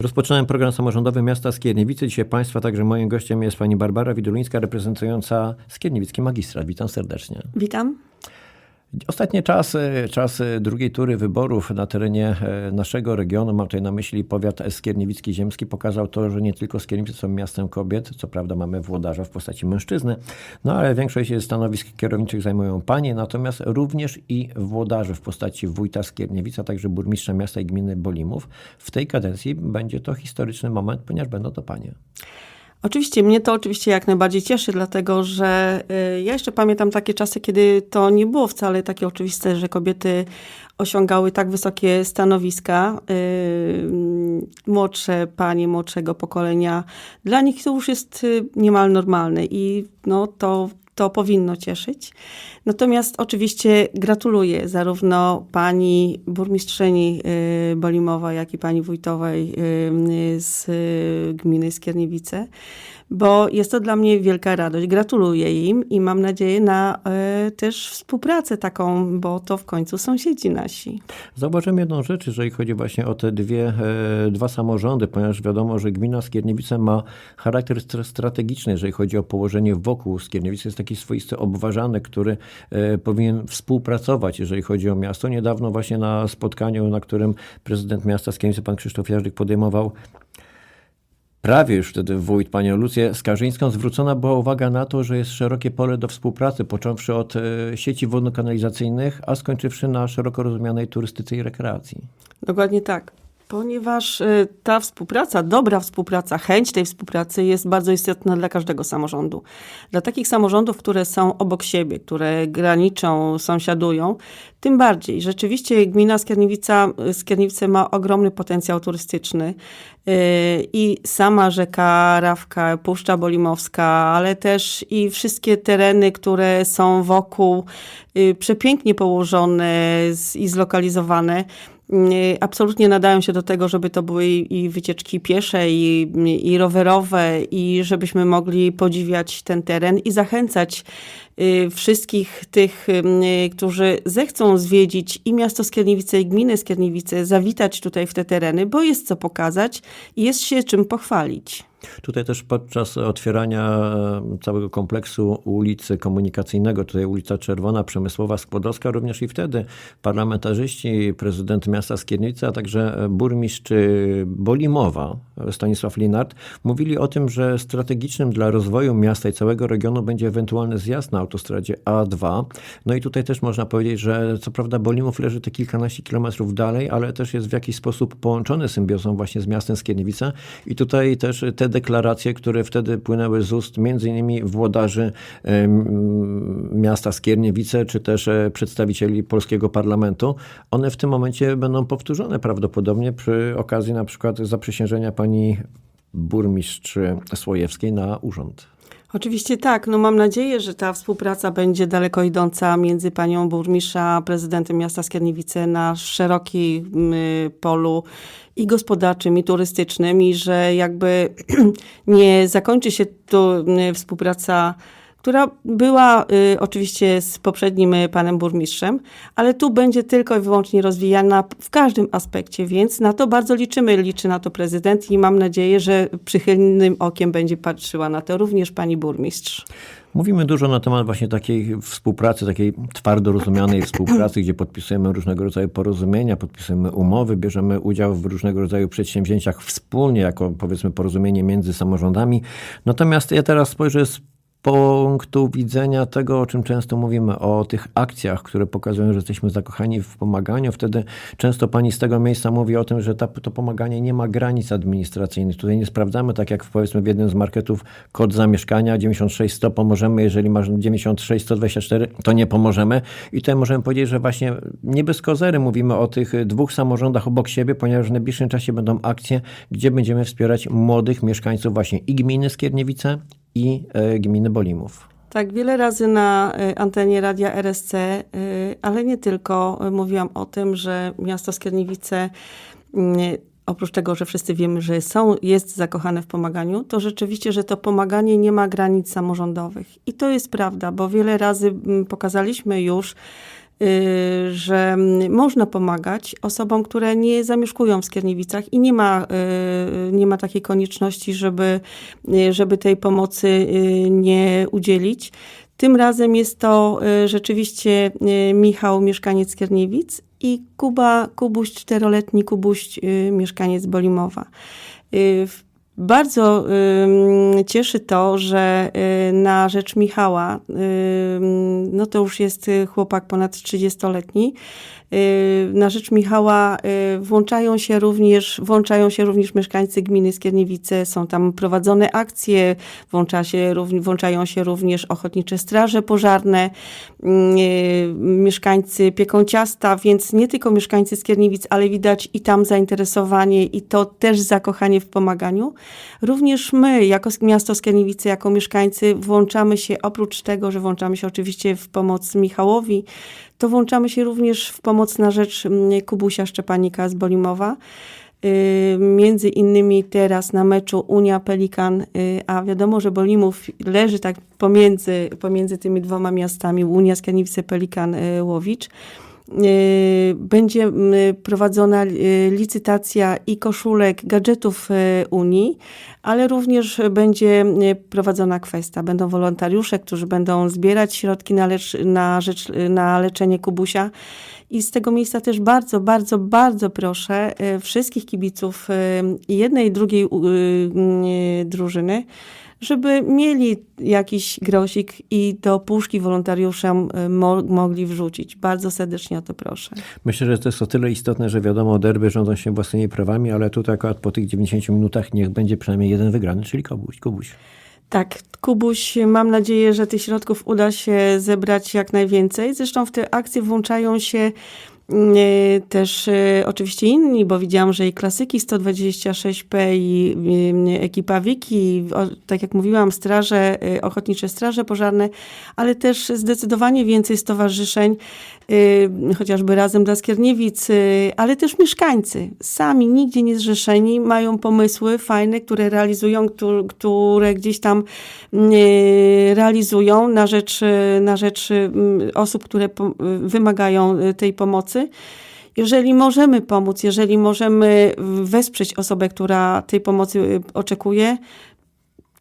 Rozpoczynałem program samorządowy miasta Skierniewice. Dzisiaj Państwa, także moim gościem jest pani Barbara Widulińska, reprezentująca Skierniewicki Magistrat. Witam serdecznie. Witam. Ostatnie czasy, czasy drugiej tury wyborów na terenie e, naszego regionu, mam tutaj na myśli powiat skierniewicki ziemski, pokazał to, że nie tylko Skierniewice są miastem kobiet, co prawda mamy włodarza w postaci mężczyzny, no ale większość stanowisk kierowniczych zajmują panie, natomiast również i włodarze w postaci wójta Skierniewica, także burmistrza miasta i gminy Bolimów. W tej kadencji będzie to historyczny moment, ponieważ będą to panie. Oczywiście, mnie to oczywiście jak najbardziej cieszy, dlatego że y, ja jeszcze pamiętam takie czasy, kiedy to nie było wcale takie oczywiste, że kobiety osiągały tak wysokie stanowiska. Y, młodsze panie młodszego pokolenia, dla nich to już jest y, niemal normalne i no, to, to powinno cieszyć. Natomiast oczywiście gratuluję zarówno pani burmistrzyni y, Bolimowa, jak i pani wójtowej y, z y, gminy Skierniewice, bo jest to dla mnie wielka radość. Gratuluję im i mam nadzieję na też współpracę taką, bo to w końcu sąsiedzi nasi. Zauważyłem jedną rzecz, jeżeli chodzi właśnie o te dwie, e, dwa samorządy, ponieważ wiadomo, że gmina Skierniewice ma charakter str- strategiczny, jeżeli chodzi o położenie wokół Skierniewicy. Taki swoisty obważanek, który e, powinien współpracować, jeżeli chodzi o miasto. Niedawno właśnie na spotkaniu, na którym prezydent miasta Skierniewice, pan Krzysztof Jarzyk podejmował prawie już wtedy wójt, panią Lucję Skarżyńską, zwrócona była uwaga na to, że jest szerokie pole do współpracy, począwszy od e, sieci wodno-kanalizacyjnych, a skończywszy na szeroko rozumianej turystyce i rekreacji. Dokładnie tak. Ponieważ y, ta współpraca, dobra współpraca, chęć tej współpracy jest bardzo istotna dla każdego samorządu. Dla takich samorządów, które są obok siebie, które graniczą, sąsiadują, tym bardziej. Rzeczywiście gmina Skierniewica, Skierniewice ma ogromny potencjał turystyczny y, i sama rzeka Rawka, Puszcza Bolimowska, ale też i wszystkie tereny, które są wokół, y, przepięknie położone i zlokalizowane, y, absolutnie nadają się do tego, żeby to były i wycieczki piesze, i, i rowerowe, i żebyśmy mogli podziwiać ten teren i zachęcać y, wszystkich tych, y, którzy zechcą zwiedzić i miasto Skierniewice, i gminę Skierniewice, zawitać tutaj w te tereny, bo jest co pokazać i jest się czym pochwalić. Tutaj też podczas otwierania e, całego kompleksu ulicy komunikacyjnego, tutaj ulica Czerwona, Przemysłowa, Skłodowska, również i wtedy parlamentarzyści, prezydent miasta Skierniewice, a także burmistrz y, Bolimowa, Stanisław Linart, mówili o tym, że strategicznym dla rozwoju miasta i całego regionu będzie ewentualny zjazd na autostradzie A2. No i tutaj też można powiedzieć, że co prawda Bolimów leży te kilkanaście kilometrów dalej, ale też jest w jakiś sposób połączony symbiozą właśnie z miastem Skierniewice i tutaj też te deklaracje, które wtedy płynęły z ust między innymi włodarzy miasta Skierniewice, czy też e, przedstawicieli polskiego parlamentu, one w tym momencie będą powtórzone prawdopodobnie przy okazji na przykład zaprzysiężenia pani burmistrz Słojewskiej na urząd. Oczywiście tak. No mam nadzieję, że ta współpraca będzie daleko idąca między panią burmistrza, a prezydentem miasta Skierniewice na szerokim y, polu i gospodarczym, i turystycznym i że jakby nie zakończy się tu y, współpraca która była y, oczywiście z poprzednim y, panem burmistrzem, ale tu będzie tylko i wyłącznie rozwijana w każdym aspekcie, więc na to bardzo liczymy. Liczy na to prezydent i mam nadzieję, że przychylnym okiem będzie patrzyła na to również pani burmistrz. Mówimy dużo na temat właśnie takiej współpracy, takiej twardo rozumianej współpracy, gdzie podpisujemy różnego rodzaju porozumienia, podpisujemy umowy, bierzemy udział w różnego rodzaju przedsięwzięciach wspólnie, jako powiedzmy porozumienie między samorządami. Natomiast ja teraz spojrzę z punktu widzenia tego, o czym często mówimy, o tych akcjach, które pokazują, że jesteśmy zakochani w pomaganiu. Wtedy często pani z tego miejsca mówi o tym, że ta, to pomaganie nie ma granic administracyjnych. Tutaj nie sprawdzamy, tak jak w, powiedzmy w jednym z marketów, kod zamieszkania 96 100 pomożemy, jeżeli masz 96 124, to nie pomożemy. I tutaj możemy powiedzieć, że właśnie nie bez kozery mówimy o tych dwóch samorządach obok siebie, ponieważ w najbliższym czasie będą akcje, gdzie będziemy wspierać młodych mieszkańców właśnie i gminy Skierniewice, i e, gminy Bolimów. Tak, wiele razy na y, antenie radia RSC, y, ale nie tylko, mówiłam o tym, że miasto Skierniewice, oprócz tego, że wszyscy wiemy, że są, jest zakochane w pomaganiu, to rzeczywiście, że to pomaganie nie ma granic samorządowych. I to jest prawda, bo wiele razy pokazaliśmy już, że mm, można pomagać osobom, które nie zamieszkują w Skierniewicach i nie ma, y, nie ma takiej konieczności, żeby, y, żeby tej pomocy y, nie udzielić. Tym razem jest to y, rzeczywiście y, Michał, mieszkaniec Skierniewic i Kuba, Kubuś, czteroletni Kubuś, y, mieszkaniec Bolimowa. Y, Bardzo ym, cieszy to, że y, na rzecz Michała, ym, no to już jest y, chłopak ponad 30-letni, y, na rzecz Michała y, włączają się również, włączają się również mieszkańcy gminy Skierniewice, są tam prowadzone akcje, włącza się, włączają się również ochotnicze straże pożarne, y, mieszkańcy pieką ciasta, więc nie tylko mieszkańcy Skierniewic, ale widać i tam zainteresowanie i to też zakochanie w pomaganiu. Również my, jako miasto Skierniewice, jako mieszkańcy, włączamy się, oprócz tego, że włączamy się oczywiście w pomoc Michałowi, to włączamy się również w pomoc na rzecz Kubusia Szczepanika z Bolimowa. Y, Między innymi teraz na meczu Unia Pelikan, y, a wiadomo, że Bolimów leży tak pomiędzy, pomiędzy tymi dwoma miastami, Unia Skierniewice Pelikan y, Łowicz. Y, Będzie mm, prowadzona y, licytacja i koszulek, gadżetów y, Unii, ale również będzie y, prowadzona kwestia. Będą wolontariusze, którzy będą zbierać środki na, lecz, na, rzecz, na leczenie Kubusia. I z tego miejsca też bardzo, bardzo, bardzo proszę y, wszystkich kibiców y, jednej i drugiej y, y, drużyny, żeby mieli jakiś grosik i do puszki wolontariuszom y, mo- mogli wrzucić. Bardzo serdecznie o to proszę. Myślę, że to jest o tyle istotne, że wiadomo, derby rządzą się własnymi prawami, ale tutaj akurat po tych 90 minutach niech będzie przynajmniej jeden wygrany, czyli Kubuś. Kubuś. Tak, Kubuś, mam nadzieję, że tych środków uda się zebrać jak najwięcej. Zresztą w te akcje włączają się też e, oczywiście inni, bo widziałam, że i klasyki 126P i y, ekipa Wiki, tak jak mówiłam, straże, y, ochotnicze straże pożarne, ale też zdecydowanie więcej stowarzyszeń, y, chociażby Razem dla Skierniewic, y, ale też mieszkańcy, sami, nigdzie nie zrzeszeni, mają pomysły fajne, które realizują, któ- które gdzieś tam y, realizują na rzecz, y, na rzecz y, osób, które y, wymagają y, tej pomocy. Jeżeli możemy pomóc, jeżeli możemy wesprzeć osobę, która tej pomocy y, oczekuje,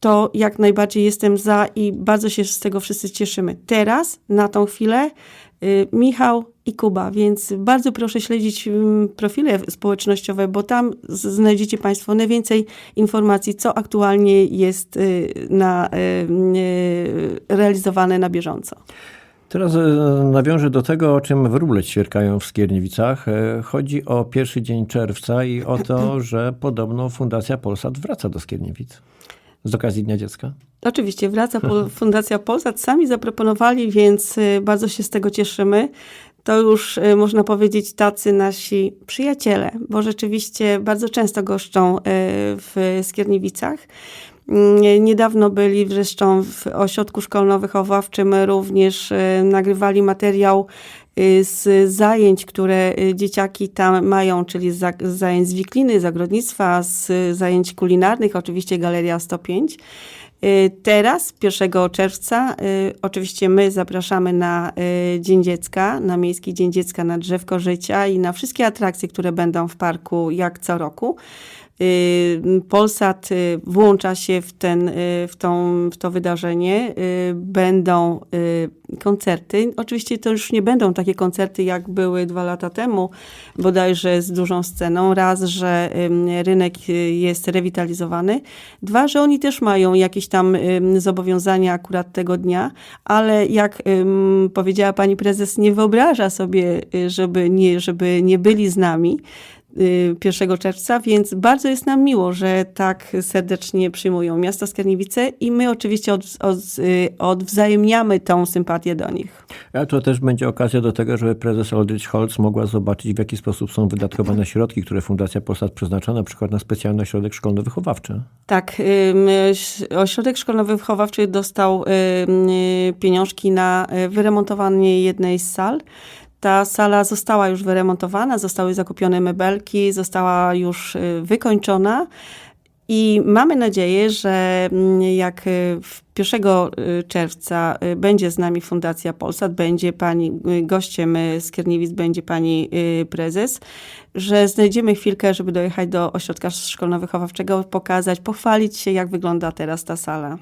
to jak najbardziej jestem za i bardzo się z tego wszyscy cieszymy. Teraz, na tą chwilę, y, Michał i Kuba, więc bardzo proszę śledzić profile społecznościowe, bo tam znajdziecie Państwo najwięcej informacji, co aktualnie jest y, na, realizowane na bieżąco. Teraz e, nawiążę do tego, o czym wróble ćwierkają w Skierniewicach. E, Chodzi o pierwszy dzień czerwca i o to, że podobno Fundacja Polsat wraca do Skierniewic z okazji Dnia Dziecka. Oczywiście wraca Fundacja Polsat. Sami zaproponowali, więc y, bardzo się z tego cieszymy. To już można powiedzieć tacy nasi przyjaciele, bo rzeczywiście bardzo często goszczą w Skierniewicach. Niedawno byli zresztą w ośrodku szkolno-wychowawczym, również y, nagrywali materiał y, z zajęć, które y, dzieciaki tam mają, czyli z za- z zajęć z wikliny, z ogrodnictwa, z zajęć kulinarnych, oczywiście Galeria 105. Y, Teraz, 1 czerwca, oczywiście my zapraszamy na Dzień Dziecka, na Miejski Dzień Dziecka, na Drzewko Życia i na wszystkie atrakcje, które będą w parku jak co roku. Y, Polsat y, włącza się w, ten, y, w, tą, w to wydarzenie. Będą koncerty. Oczywiście to już nie będą takie koncerty, jak były dwa lata temu, bodajże z dużą sceną. Raz, że rynek jest rewitalizowany. Dwa, że oni też mają jakieś tam zobowiązania akurat tego dnia, ale jak powiedziała pani prezes, nie wyobraża sobie, żeby nie, żeby nie byli z nami. Y, 1 czerwca, więc bardzo jest nam miło, że tak serdecznie przyjmują miasto Skierniewice i my oczywiście od, od, y, odwzajemniamy tą sympatię do nich. A to też będzie okazja do tego, żeby prezes Aldrich Holz mogła zobaczyć, w jaki sposób są wydatkowane środki, które Fundacja Polsat przeznacza na przykład na specjalny ośrodek szkolno-wychowawczy. Tak, ośrodek szkolno-wychowawczy dostał y, pieniążki na y, wyremontowanie jednej z sal. Ta sala została już wyremontowana, zostały zakupione mebelki, została już y, wykończona. I mamy nadzieję, że mm, jak y, w 1 y, czerwca y, będzie z nami Fundacja Polsat, będzie pani y, gościem z Kierniewic, będzie pani prezes, że znajdziemy chwilkę, żeby dojechać do ośrodka szkolno-wychowawczego, pokazać, pochwalić się, jak wygląda teraz ta sala.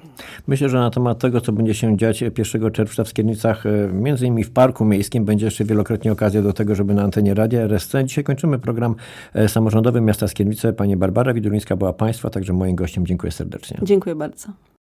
Myślę, że na temat tego, co będzie się dziać 1 czerwca w Skiernicach, między innymi w Parku Miejskim, będzie jeszcze wielokrotnie okazja do tego, żeby na antenie Radia RSC. Dzisiaj kończymy program e, samorządowy miasta Skiernice. Pani Barbara Widulińska była Państwa, także moim gościem. Dziękuję serdecznie. Dziękuję bardzo.